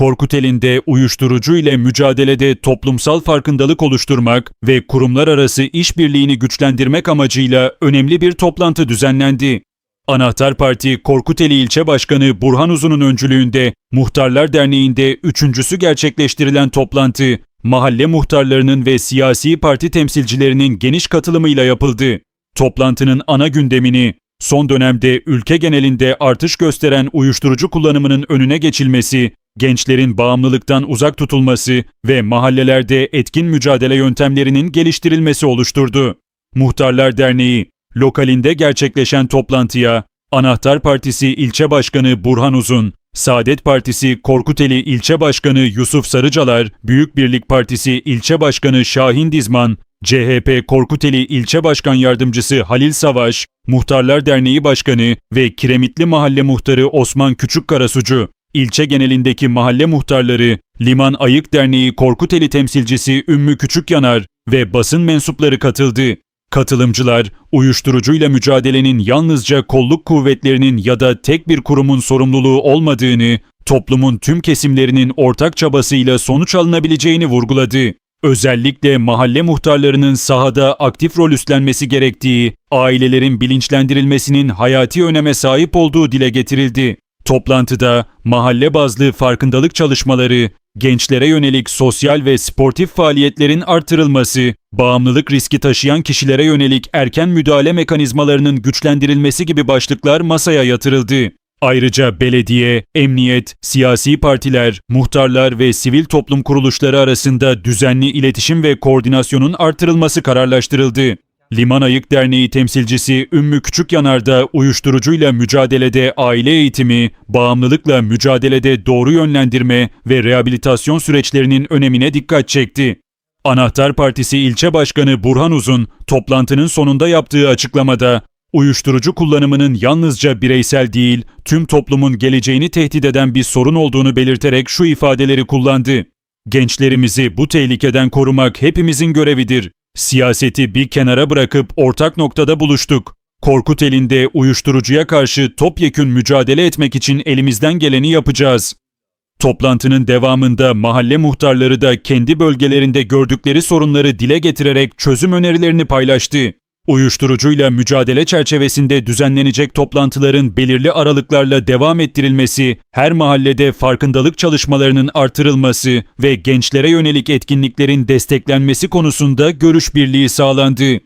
Korkuteli'nde uyuşturucu ile mücadelede toplumsal farkındalık oluşturmak ve kurumlar arası işbirliğini güçlendirmek amacıyla önemli bir toplantı düzenlendi. Anahtar Parti Korkuteli İlçe Başkanı Burhan Uzun'un öncülüğünde Muhtarlar Derneği'nde üçüncüsü gerçekleştirilen toplantı, mahalle muhtarlarının ve siyasi parti temsilcilerinin geniş katılımıyla yapıldı. Toplantının ana gündemini son dönemde ülke genelinde artış gösteren uyuşturucu kullanımının önüne geçilmesi, gençlerin bağımlılıktan uzak tutulması ve mahallelerde etkin mücadele yöntemlerinin geliştirilmesi oluşturdu. Muhtarlar Derneği, lokalinde gerçekleşen toplantıya Anahtar Partisi İlçe Başkanı Burhan Uzun, Saadet Partisi Korkuteli İlçe Başkanı Yusuf Sarıcalar, Büyük Birlik Partisi İlçe Başkanı Şahin Dizman, CHP Korkuteli İlçe Başkan Yardımcısı Halil Savaş, Muhtarlar Derneği Başkanı ve Kiremitli Mahalle Muhtarı Osman Küçükkarasucu, ilçe genelindeki mahalle muhtarları, Liman Ayık Derneği Korkuteli temsilcisi Ümmü Küçükyanar ve basın mensupları katıldı. Katılımcılar, uyuşturucuyla mücadelenin yalnızca kolluk kuvvetlerinin ya da tek bir kurumun sorumluluğu olmadığını, toplumun tüm kesimlerinin ortak çabasıyla sonuç alınabileceğini vurguladı. Özellikle mahalle muhtarlarının sahada aktif rol üstlenmesi gerektiği, ailelerin bilinçlendirilmesinin hayati öneme sahip olduğu dile getirildi. Toplantıda mahalle bazlı farkındalık çalışmaları, gençlere yönelik sosyal ve sportif faaliyetlerin artırılması, bağımlılık riski taşıyan kişilere yönelik erken müdahale mekanizmalarının güçlendirilmesi gibi başlıklar masaya yatırıldı. Ayrıca belediye, emniyet, siyasi partiler, muhtarlar ve sivil toplum kuruluşları arasında düzenli iletişim ve koordinasyonun artırılması kararlaştırıldı. Liman Ayık Derneği temsilcisi Ümmü Küçükyanar da uyuşturucuyla mücadelede aile eğitimi, bağımlılıkla mücadelede doğru yönlendirme ve rehabilitasyon süreçlerinin önemine dikkat çekti. Anahtar Partisi İlçe Başkanı Burhan Uzun, toplantının sonunda yaptığı açıklamada, uyuşturucu kullanımının yalnızca bireysel değil, tüm toplumun geleceğini tehdit eden bir sorun olduğunu belirterek şu ifadeleri kullandı. Gençlerimizi bu tehlikeden korumak hepimizin görevidir. Siyaseti bir kenara bırakıp ortak noktada buluştuk. Korkut elinde uyuşturucuya karşı topyekün mücadele etmek için elimizden geleni yapacağız. Toplantının devamında mahalle muhtarları da kendi bölgelerinde gördükleri sorunları dile getirerek çözüm önerilerini paylaştı. Uyuşturucuyla mücadele çerçevesinde düzenlenecek toplantıların belirli aralıklarla devam ettirilmesi, her mahallede farkındalık çalışmalarının artırılması ve gençlere yönelik etkinliklerin desteklenmesi konusunda görüş birliği sağlandı.